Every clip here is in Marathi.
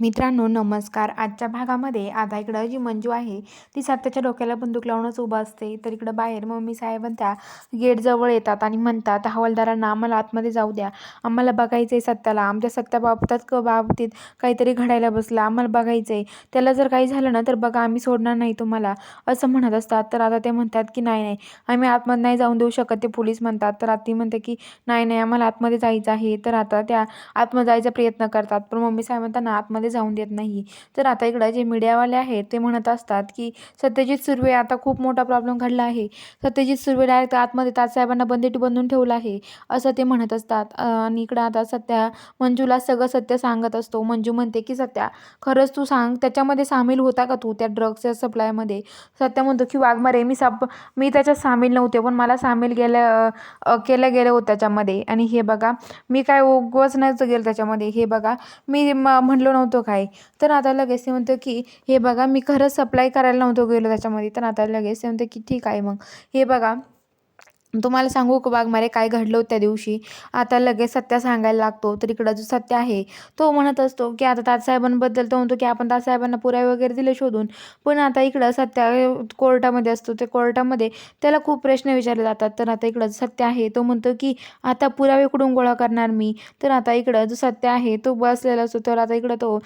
मित्रांनो नमस्कार. आजच्या भागामध्ये आता इकडं जी मंजू आहे ती सत्याच्या डोक्याला बंदूक लावूनच उभा असते. तर इकडं बाहेर मम्मी साहेब त्या गेटजवळ येतात आणि म्हणतात हवालदारांना आम्हाला आतमध्ये जाऊ द्या. आम्हाला बघायचं आहे सत्याला. आमच्या सत्याबाबतात क बाबतीत काहीतरी घडायला बसलं. आम्हाला बघायचं आहे त्याला जर काही झालं ना तर बघा आम्ही सोडणार नाही तुम्हाला. असं म्हणत असतात. तर आता ते म्हणतात की नाही नाही. आम्ही आतमध्ये नाही जाऊन देऊ शकत. ते पोलीस म्हणतात. तर आता ती म्हणते की नाही नाही. आम्हाला आतमध्ये जायचं आहे. तर आता त्या आतमध्ये जायचा प्रयत्न करतात. पण मम्मी साहेब म्हणताना आतमध्ये जाऊन देत नाही. तर आता इकडं जे मीडियावाले आहेत ते म्हणत असतात की सत्यजित सुर्वे आता खूप मोठा प्रॉब्लेम घडला आहे. सत्यजित सुर्वे डायरेक्ट आतमध्ये ताजसाहेबांना बंदेटी बनवून ठेवलं आहे असं ते म्हणत असतात. आणि इकडं आता सत्या मंजूला सगळं सत्य सांगत असतो. मंजू म्हणते की सत्या खरंच तू सांग त्याच्यामध्ये सामील होता का तू त्या ड्रग्सच्या सप्लायमध्ये सत्या म्हणतो की वाघमारे मी साप मी त्याच्यात सामील नव्हते पण मला सामील गेल्या केलं गेलं होतं त्याच्यामध्ये. आणि हे बघा मी काय उगवच नाही गेलं त्याच्यामध्ये. हे बघा मी म नव्हतं नव्हतो काय तर आता लगेच ते म्हणतो की हे बघा मी खरंच सप्लाय करायला नव्हतो गेलो त्याच्यामध्ये. तर आता लगेच ते म्हणतो की ठीक आहे मग. हे बघा तुम्हाला सांगू का वाघमारे काय घडलं होतं त्या दिवशी? आता लगेच सत्या सांगायला लागतो तर इकडं जो सत्य आहे तो म्हणत असतो की आता ताजसाहेबांबद्दल तो म्हणतो की आपण ताजसाहेबांना पुरावे वगैरे दिले शोधून. पण आता इकडं सत्या कोर्टामध्ये असतो ते कोर्टामध्ये त्याला खूप प्रश्न विचारले जातात. तर आता इकडं सत्य आहे तो म्हणतो की आता पुरावे कुठून गोळा करणार मी? तर आता इकडं जो सत्य आहे तो बसलेला असतो. तर आता इकडं तो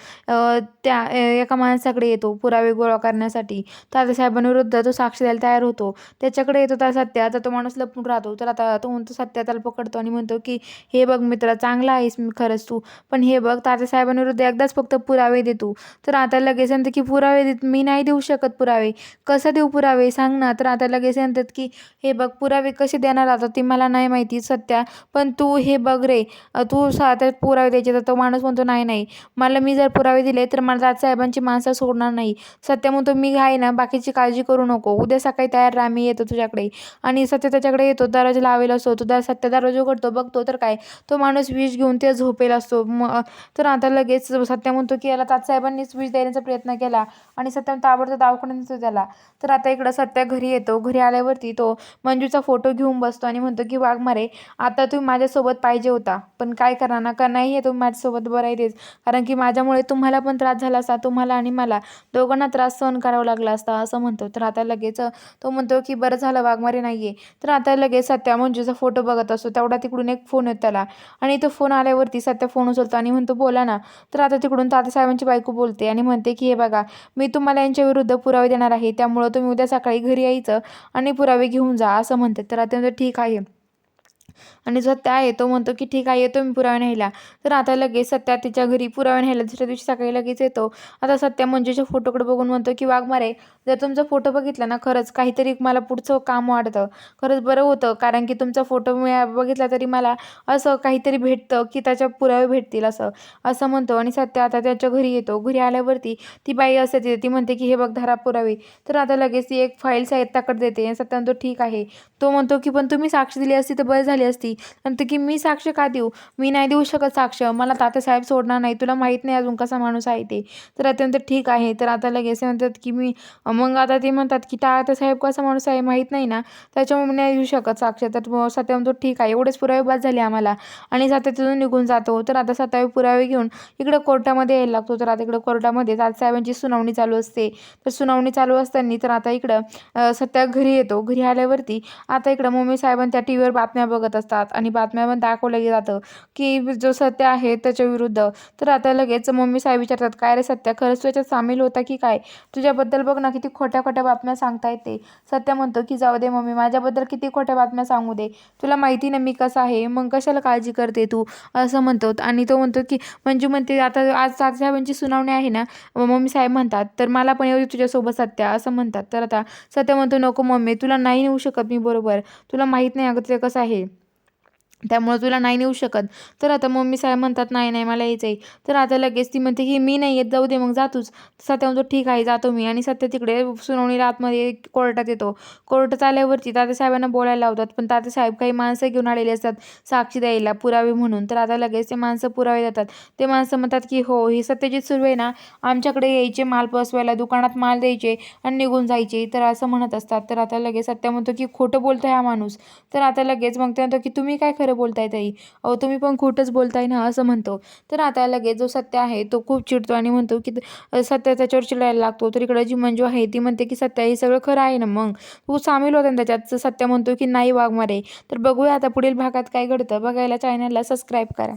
त्या एका माणसाकडे येतो पुरावे गोळा करण्यासाठी. तात्यासाहेबांविरुद्ध तो साक्ष द्यायला तयार होतो. त्याच्याकडे येतो त्या सत्य आता तो माणूसला लपून राहतो. तर आता तो म्हणतो सत्या त्याला पकडतो. आणि म्हणतो की हे बघ मित्रा चांगला आहेस मी खरंच तू. पण हे बघ तात्यासाहेबांविरुद्ध एकदाच फक्त पुरावे दे तू. तर आता लगेच म्हणतं की पुरावे देत मी नाही देऊ शकत पुरावे. कसं देऊ पुरावे? सांग ना. तर आता लगेच म्हणतात की हे बघ पुरावे कसे देणार आता? ते मला नाही माहिती सत्या. पण तू हे बघ रे तू आता पुरावे द्यायचे तर तो माणूस म्हणतो नाही नाही. मला मी जर पुरावे दिले तर मला साहेबांची माणसं सोडणार नाही. सत्या म्हणतो मी आहे ना बाकीची काळजी करू नको. उद्या सकाळी तयार राहा मी येतो तुझ्याकडे. आणि सत्य त्याच्याकडे येतो दरवाजा लावेला असतो तो दर सत्य दरवाजा उघडतो बघतो तर काय? तो माणूस विष घेऊन ते झोपेला असतो मग तर आता लगेच सत्य म्हणतो की याला तात्साहेबांनीच विष देण्याचा प्रयत्न केला आणि सत्य ताबडतोब दवाखान्यात नेतो त्याला. तर आता इकडं सत्य घरी येतो. घरी आल्यावरती तो मंजूचा फोटो घेऊन बसतो आणि म्हणतो की वाघमारे आता तुम्ही माझ्यासोबत पाहिजे होता पण काय करणार ना का नाही आहे तुम्ही माझ्यासोबत बरं आहे कारण की माझ्यामुळे तुम्हाला पण त्रास झाला असता तुम्हाला आणि मला. दोघांना त्रास सहन करावा लागला असता असं म्हणतो. तर आता लगेच तो म्हणतो की बरं झालं वाघमारे नाही आहे तर आता लगेच सत्या मंजूचा फोटो बघत असतो. तेवढा तिकडून एक फोन येतो त्याला. आणि तो फोन आल्यावरती सत्या फोन उचलतो आणि म्हणतो बोला ना. तर आता तिकडून तातासाहेबांची बायको बोलते आणि म्हणते की हे बघा मी तुम्हाला यांच्या विरुद्ध पुरावे देणार आहे. त्यामुळं तुम्ही उद्या सकाळी घरी यायचं आणि पुरावे घेऊन जा असं म्हणते. तर आता ठीक आहे. आणि सत्या आहे तो म्हणतो की ठीक आहे येतो मी पुराव्या न्यायला. तर आता लगेच सत्या तिच्या घरी पुराव्या न्यायला दुसऱ्या दिवशी सकाळी लगेच येतो. आता सत्या मंजूच्या फोटोकडे बघून म्हणतो की वाघ मारे जर तुमचा फोटो बघितला ना खरंच काहीतरी मला पुढचं काम वाटतं खरंच बरं होतं कारण की तुमचा फोटो मी बघितला तरी मला असं काहीतरी भेटतं की त्याच्या पुरावे भेटतील असं. असं म्हणतो आणि सत्या आता त्याच्या घरी येतो. घरी आल्यावरती ती बाई असते तिथे ती म्हणते की हे बघ धारा पुरावे. तर आता लगेच ती एक फाईल साहित्याकडे देते. सत्या म्हणतो ठीक आहे. तो म्हणतो की पण तुम्ही साक्ष दिली असती तर बरं झाली असती. नंतर की मी साक्ष का देऊ? मी नाही देऊ शकत साक्ष. मला तात्यासाहेब सोडणार नाही. तुला माहीत नाही अजून कसा माणूस आहे ते. तर अत्यंत ठीक आहे. तर आता लगेच म्हणतात की मी मग आता ते म्हणतात की तात्यासाहेब कसा माणूस आहे माहीत नाही ना? त्याच्यामुळे मी नाही देऊ शकत साक्ष. तर सत्या म्हणतो ठीक आहे. एवढेच पुरावे बाद झाले आम्हाला. आणि सत्या तिथून निघून जातो. तर आता सत्यावे पुरावे घेऊन इकडं कोर्टामध्ये यायला लागतो. तर आता इकडं कोर्टामध्ये तात्यासाहेबांची सुनावणी चालू असते. तर सुनावणी चालू असताना तर आता इकडं सत्या घरी येतो. घरी आल्यावरती आता इकडं मम्मी साहेबांनी त्या टी व्हीवर बातम्या बघत असतात. आणि बातम्यामध्ये दाखवलं जातं की जो सत्य आहे त्याच्या विरुद्ध. तर आता लगेच मम्मी साहेब विचारतात काय रे सत्य? खरंच तू याच्यात सामील होता की काय? तुझ्याबद्दल बघ ना किती खोट्या खोट्या बातम्या सांगता येते. सत्य म्हणतो की जाऊ दे मम्मी माझ्याबद्दल किती खोट्या बातम्या सांगू दे. तुला माहिती ना मी कसं आहे मग कशाला काळजी करते तू? असं म्हणतो आणि तो म्हणतो की मंजू म्हणते आता आज साहेबांची सुनावणी आहे ना मम्मी साहेब म्हणतात तर मला पण येऊ तुझ्यासोबत सत्य असं म्हणतात. तर आता सत्य म्हणतो नको मम्मी तुला नाही नेऊ शकत मी बरोबर. तुला माहीत नाही अगं ते कसं आहे. त्यामुळं तुला नाही नेऊ शकत. तर आता मम्मी साहेब म्हणतात नाही नाही मला यायचं आहे तर आता लगेच ती म्हणते की मी नाही येत जाऊ दे मग जातोच. सत्या म्हणतो ठीक आहे जातो मी. आणि सत्य तिकडे सुनावणीला आतमध्ये कोर्टात येतो. कोर्टात आल्यावरती तात्यासाहेबांना बोलायला लावतात पण तात्यासाहेब काही माणसं घेऊन आलेली असतात साक्षी द्यायला पुरावे म्हणून. तर आता लगेच ते माणसं पुरावे देतात. ते माणसं म्हणतात की हो ही सत्यजित सुर्वे ना आमच्याकडे यायचे माल पसवायला दुकानात माल द्यायचे आणि निघून जायचे. तर असं म्हणत असतात. तर आता लगेच सत्या म्हणतो की खोटं बोलतो हा माणूस. तर आता लगेच मग ते म्हणतो की तुम्ही काय खरं बोलताय ताई. अहो तुम्ही पण खोटंच बोलताय ना असं म्हणतो. तर आता लगेच जो सत्य आहे तो खूप चिडतो आणि म्हणतो की सत्य त्याच्यावर चिडायला लागतो. तर इकडं जी मंजू आहे ती म्हणते की सत्य हे सगळं खरं आहे ना मग? तू सामील होता ना त्याच्यात सत्य म्हणतो की नाही वाघ मारे तर बघूया आता पुढील भागात काय घडतं. बघायला चॅनलला सबस्क्राईब करा.